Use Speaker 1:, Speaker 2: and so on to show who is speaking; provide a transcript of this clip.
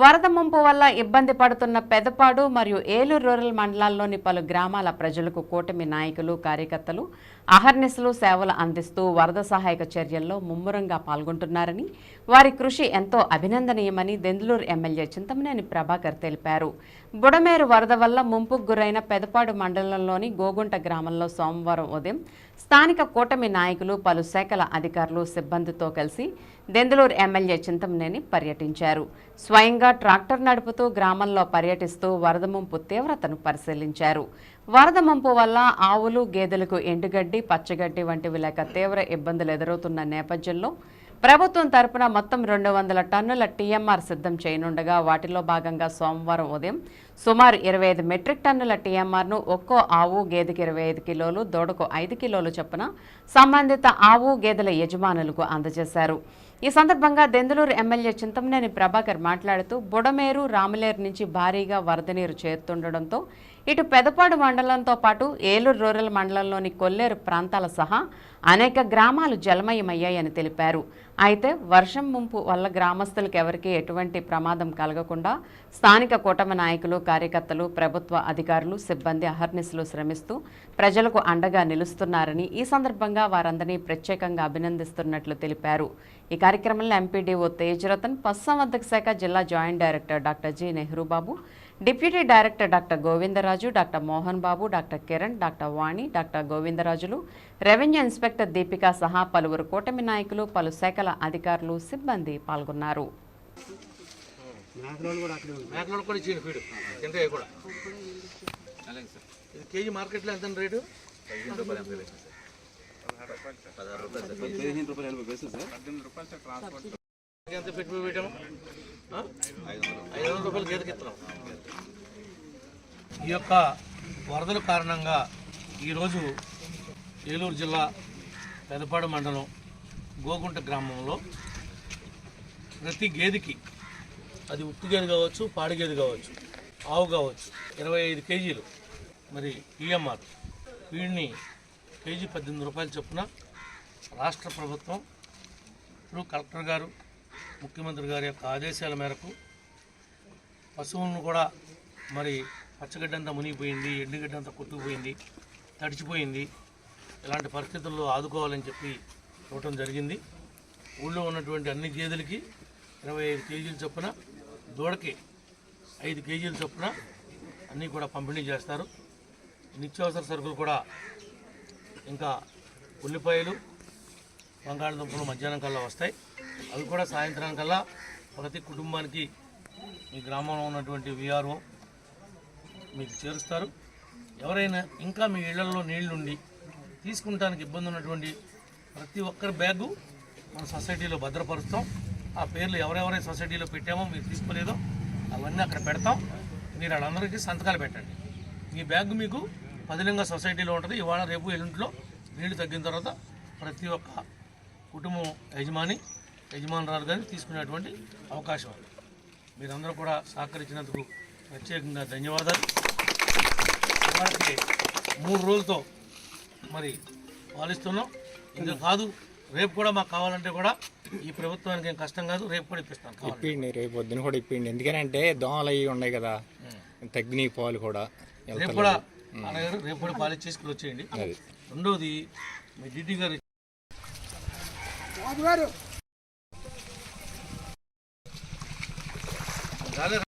Speaker 1: వరద ముంపు వల్ల ఇబ్బంది పడుతున్న పెదపాడు మరియు ఏలూరు రూరల్ మండలాల్లోని పలు గ్రామాల ప్రజలకు కూటమి నాయకులు కార్యకర్తలు అహర్నిశలు సేవలు అందిస్తూ వరద సహాయక చర్యల్లో ముమ్మరంగా పాల్గొంటున్నారని వారి కృషి ఎంతో అభినందనీయమని దెందులూరు ఎమ్మెల్యే చింతమనేని ప్రభాకర్ తెలిపారు. బుడమేరు వరద వల్ల ముంపుకు గురైన పెదపాడు మండలంలోని గోగుంట గ్రామంలో సోమవారం ఉదయం స్థానిక కూటమి నాయకులు పలు శాఖల అధికారులు సిబ్బందితో కలిసి దెందులూరు ఎమ్మెల్యే చింతమనేని పర్యటించారు. స్వయంగా ట్రాక్టర్ నడుపుతూ గ్రామంలో పర్యటిస్తూ వరద ముంపు తీవ్రతను పరిశీలించారు. వరద ముంపు వల్ల ఆవులు గేదెలకు ఎండుగడ్డి పచ్చగడ్డి వంటివి లేక తీవ్ర ఇబ్బందులు ఎదురవుతున్న నేపథ్యంలో ప్రభుత్వం తరపున మొత్తం రెండు వందల టన్నుల టీఎంఆర్ సిద్ధం చేయనుండగా వాటిలో భాగంగా సోమవారం ఉదయం సుమారు ఇరవై ఐదు మెట్రిక్ టన్నుల టీఎంఆర్ను ఒక్కో ఆవు గేదెకి ఇరవై ఐదు కిలోలు దూడకు ఐదు కిలోలు చొప్పున సంబంధిత ఆవు గేదెల యజమానులకు అందజేశారు. ఈ సందర్భంగా దెందులూరు ఎమ్మెల్యే చింతమనేని ప్రభాకర్ మాట్లాడుతూ బుడమేరు రామలేరు నుంచి భారీగా వరద నీరు చేరుతుండడంతో ఇటు పెదపాడు మండలంతో పాటు ఏలూరు రూరల్ మండలంలోని కొల్లేరు ప్రాంతాల సహా అనేక గ్రామాలు జలమయమయ్యాయని తెలిపారు. అయితే వర్షం ముంపు వల్ల గ్రామస్తులకు ఎవరికీ ఎటువంటి ప్రమాదం కలగకుండా స్థానిక కూటమి నాయకులు కార్యకర్తలు ప్రభుత్వ అధికారులు సిబ్బంది అహర్నిశలు శ్రమిస్తూ ప్రజలకు అండగా నిలుస్తున్నారని ఈ సందర్భంగా వారందరినీ ప్రత్యేకంగా అభినందిస్తున్నట్లు తెలిపారు. ఈ కార్యక్రమంలో ఎంపీడీఓ తేజరతన్ పశుసంవర్ధక శాఖ జిల్లా joint director doctor G Nehru Babu deputy director doctor Govindaraju doctor Mohan Babu doctor Kiran doctor Vani doctor Govindarajulu revenue inspector Deepika సహా పలువురు కూటమి నాయకులు పలు శాఖల అధికారులు సిబ్బంది పాల్గొన్నారు.
Speaker 2: మేకలు కూడా ఇచ్చేయండి ఫీడ్. కింద కూడా. అలాగే సార్. ఇది కేజీ మార్కెట్లో ఎంత రేటు? పదిహేను రూపాయలు ఎంత రేటు పదహారు రూపాయలు సార్.
Speaker 3: పదిహేను రూపాయలు ఎనభై పైసలు సార్.
Speaker 2: ఎంత పెట్టుబడి పెట్టాము? ఐదు వందల రూపాయలు గేదెకి ఇస్తున్నాం. ఈ యొక్క వరదల కారణంగా ఈరోజు ఏలూరు జిల్లా పెదపాడు మండలం గోగుంట గ్రామంలో ప్రతి గేదెకి అది ఉప్పు గేదె కావచ్చు పాడి గేదె కావచ్చు ఆవు కావచ్చు ఇరవై ఐదు కేజీలు. మరి ఈఎంఆర్. వీడిని కేజీ పద్దెనిమిది రూపాయలు చొప్పున రాష్ట్ర ప్రభుత్వం ఇప్పుడు కలెక్టర్ గారు ముఖ్యమంత్రి గారి యొక్క ఆదేశాల మేరకు పశువులను కూడా మరి పచ్చగడ్డంతా మునిగిపోయింది ఎండుగడ్డంతా కొట్టుకుపోయింది తడిచిపోయింది. ఇలాంటి పరిస్థితుల్లో ఆదుకోవాలని చెప్పి ఇవ్వటం జరిగింది. ఊళ్ళో ఉన్నటువంటి అన్ని గేదెలకి ఇరవై ఐదు కేజీలు చొప్పున దూడకి ఐదు కేజీల చొప్పున అన్నీ కూడా పంపిణీ చేస్తారు. నిత్యావసర సరుకులు కూడా ఇంకా ఉల్లిపాయలు బంగాళదుంపలు మధ్యాహ్నం కల్లా వస్తాయి. అవి కూడా సాయంత్రానికల్లా ప్రతి కుటుంబానికి మీ గ్రామంలో ఉన్నటువంటి విఆర్ఓ మీకు చేరుస్తారు. ఎవరైనా ఇంకా మీ ఇళ్ళలో నీళ్ళుండి తీసుకుంటానికి ఇబ్బంది ఉన్నటువంటి ప్రతి ఒక్కరి బ్యాగు మన సొసైటీలో భద్రపరుస్తాం. ఆ పేర్లు ఎవరెవరైతే సొసైటీలో పెట్టామో మీరు తీసుకోలేదో అవన్నీ అక్కడ పెడతాం. మీరు వాళ్ళందరికీ సంతకాలు పెట్టండి. మీ బ్యాగ్ మీకు పదిలింగ సొసైటీలో ఉంటుంది. ఇవాళ రేపు ఎల్లుంటిలో నీళ్ళు తగ్గిన తర్వాత ప్రతి ఒక్క కుటుంబం యజమాని యజమానురాలు కానీ తీసుకునేటువంటి అవకాశం ఉంది మీరందరూ కూడా సహకరించినందుకు ప్రత్యేకంగా ధన్యవాదాలు. మూడు రోజులతో మరి పాలిస్తున్నాం. ఇంకా కాదు రేపు కూడా మాకు కావాలంటే కూడా ఈ ప్రభుత్వానికి ఏం కష్టం కాదు రేపు కూడా ఇప్పిస్తాను కావాలి.
Speaker 4: ఇప్పిండి రేపు పొద్దున కూడా ఇప్పిండి. ఎందుకంటే దోమలు అవి ఉన్నాయి కదా తగ్గినాయి పాలు కూడా
Speaker 2: రేపు కూడా అలాగే రేపు కూడా పాలిచ్చి తీసుకుని వచ్చేయండి.
Speaker 4: అది.
Speaker 2: రెండోది మీ డిడి గారు రాలే.